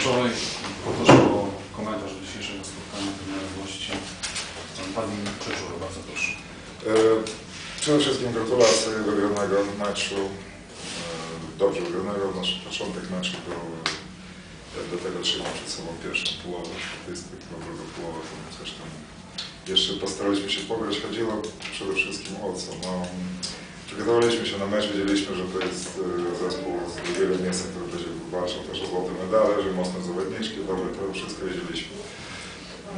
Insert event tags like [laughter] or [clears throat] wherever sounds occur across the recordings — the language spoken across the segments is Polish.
wczoraj. Poproszę o komentarz do dzisiejszego spotkania gościa. Pan Pani Czeczura, bardzo proszę. E, Przede wszystkim gratulacje wygranego meczu. E, Dobrze wygranego. Nasz początek meczu był do tego trzymał przed sobą pierwszą połowę statystyk, bo drugą połowę to coś tam jeszcze postaraliśmy się pograć. Chodziło przede wszystkim o co? No, przygotowaliśmy się na mecz, wiedzieliśmy, że to jest e, zespół z drugiego miejsca, który będzie walczył też o złote medale, że mocne zawodniczki, dobre, to wszystko wiedzieliśmy.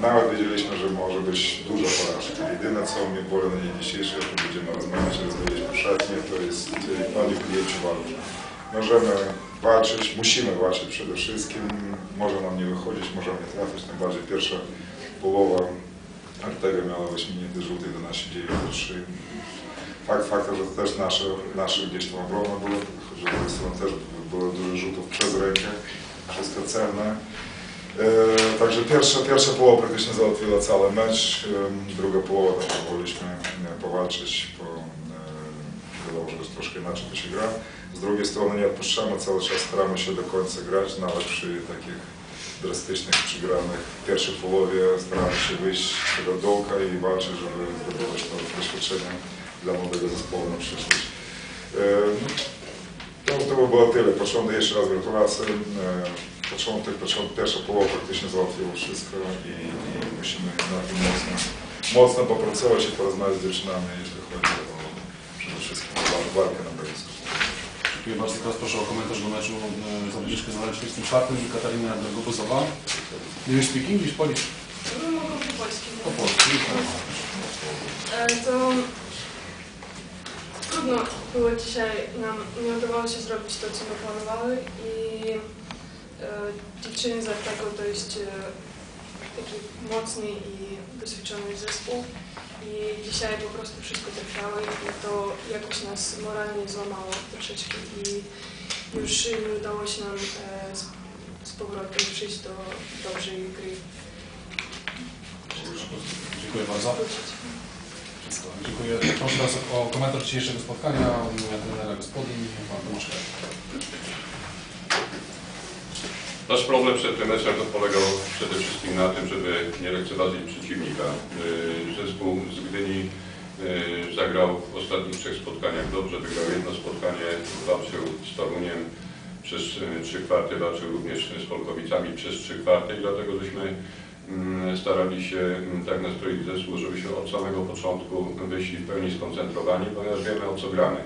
Nawet wiedzieliśmy, że może być dużo porażek. Jedyne co mnie boli na dzień dzisiejszy, jak będziemy rozmawiać, rozmawialiśmy szatni, to jest e, oni podjęcie walki. Możemy walczyć, musimy walczyć przede wszystkim. Może nam nie wychodzić, możemy nie trafić, tym bardziej pierwsza połowa Artega miała wyśmienity żółty 11-9-3. Fakt faktem, że to też nasze, nasze gdzieś tam obrona była, choć z drugiej strony też było dużo rzutów przez rękę, wszystko cenne. E, Także pierwsza, pierwsza połowa praktycznie załatwiła cały mecz, e, druga połowa tam powoliśmy e, powalczyć, bo e, wiadomo, że troszkę inaczej to się gra. Z drugiej strony nie odpuszczamy, cały czas staramy się do końca grać, nawet przy takich drastycznych przegranych w pierwszej połowie staramy się wyjść z tego dołka i walczyć, żeby zdobywać to doświadczenie dla młodego zespołu na przyszłość. E, To, to by było tyle. Początek, jeszcze raz gratulacje. Początek, początek, pierwsza połowa praktycznie załatwiło wszystko i, i musimy na tym mocno, mocno popracować i porozmawiać z dziewczynami, jeśli chodzi o przede wszystkim walkę na boisku. Dziękuję bardzo. Teraz proszę o komentarz do meczu e, z numerem 34 Katarina Drogobozowa. Do you speak English, Polish? No, mogą po polsku. Po polsku. E, To trudno było dzisiaj nam, nie udawało się zrobić to, co my planowały i e, dziewczyny z tego dość taki mocny i doświadczony zespół i dzisiaj po prostu wszystko trafiały i to jakoś nas moralnie złamało troszeczkę i już nie udało się nam e, z, z powrotem przyjść do dobrej gry. Dziękuję bardzo. Dziękuję. Proszę teraz o komentarz dzisiejszego spotkania trenera gospodyń, pan Tomasz. Nasz problem przed tym meczem to polegał przede wszystkim na tym, żeby nie lekceważyć przeciwnika. Yy, Zespół z Gdyni yy, zagrał w ostatnich trzech spotkaniach dobrze, wygrał jedno spotkanie, walczył z Toruniem, przez yy, trzy kwarty walczył również z Polkowicami przez trzy kwarty i dlatego żeśmy mm, starali się mm, tak nastroić zespół, żebyśmy od samego początku wyszli w pełni skoncentrowani, ponieważ wiemy o co gramy.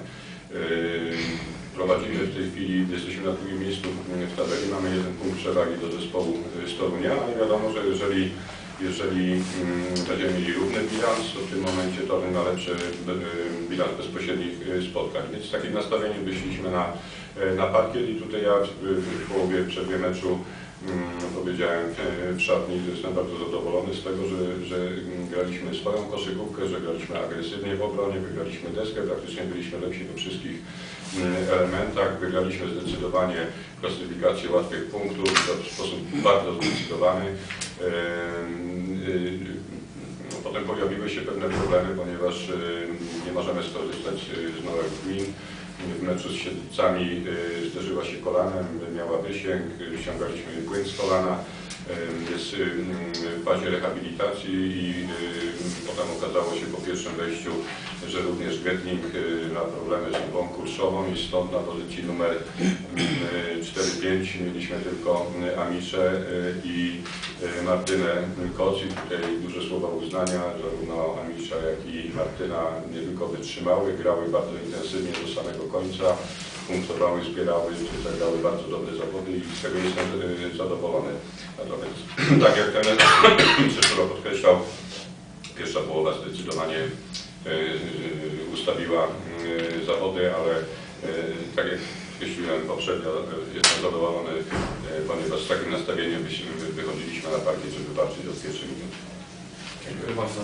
Yy, Prowadzimy w tej chwili, jesteśmy na drugim miejscu w tabeli, mamy jeden punkt przewagi do zespołu z Torunia, ale wiadomo, że jeżeli, jeżeli mm, będziemy mieli równy bilans, to w tym momencie Toruń ma lepszy y, bilans bezpośrednich y, spotkań. Więc z takim nastawieniem wyszliśmy na, y, na parkiet i tutaj ja w, połowie przerwy meczu powiedziałem y, w szatni, że jestem bardzo zadowolony z tego, że, że mm, graliśmy swoją koszykówkę, że graliśmy agresywnie w obronie, wygraliśmy deskę, praktycznie byliśmy lepsi we wszystkich mm, elementach, wygraliśmy zdecydowanie klasyfikację łatwych punktów w sposób bardzo zdecydowany. Ym, y, no, Potem pojawiły się pewne problemy, ponieważ nie możemy skorzystać z nowych gmin. W meczu z Siedlcami y, zderzyła się kolanem, miała wysięg, ściągaliśmy płyn z kolana. Jest w fazie rehabilitacji i potem okazało się po pierwszym wejściu, że również Getling y, ma problemy z nogą kurszową i stąd na pozycji numer y, 4-5 mieliśmy tylko Amiszę i Martynę Koc i tutaj duże słowa uznania, zarówno Amisza jak i Martyna nie tylko wytrzymały, grały bardzo intensywnie do samego końca, punktowały, zbierały, zagrały bardzo dobre zawody i z tego jestem y, zadowolony. Natomiast [clears throat] tak jak ten [clears throat] Czeszura podkreślał, pierwsza połowa zdecydowanie y, y, ustawiła zawody, ale tak jak określiłem poprzednio, jestem zadowolony, ponieważ z takim nastawieniem wychodziliśmy na parkiet, żeby walczyć od pierwszej minuty. Dziękuję bardzo.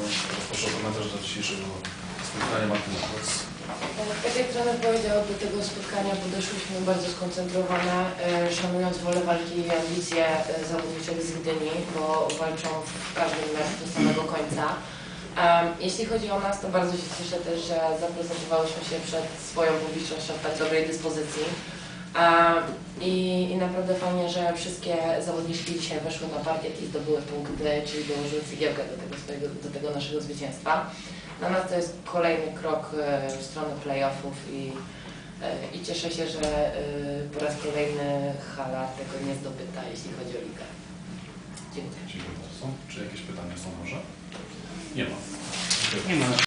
Proszę o komentarz do dzisiejszego spotkania Martyna. Tak jak trener powiedział, do tego spotkania podeszłyśmy bardzo skoncentrowane, e, szanując wolę walki i ambicje e, zawodniczek z Gdyni, bo walczą w każdym meczu do samego końca. Jeśli chodzi o nas, to bardzo się cieszę też, że zaprezentowałyśmy się przed swoją publicznością w tak dobrej dyspozycji. I, I naprawdę fajnie, że wszystkie zawodniczki dzisiaj weszły na parkiet i zdobyły punkty, czyli dołożyły cegiełkę do tego, swojego, do tego naszego zwycięstwa. Dla nas to jest kolejny krok e, w stronę playoffów i, e, i cieszę się, że e, po raz kolejny hala tego nie zdobyta, jeśli chodzi o ligę. Dziękuję. Dziękuję bardzo. Czy jakieś pytania są może? Nie ma. Nie ma.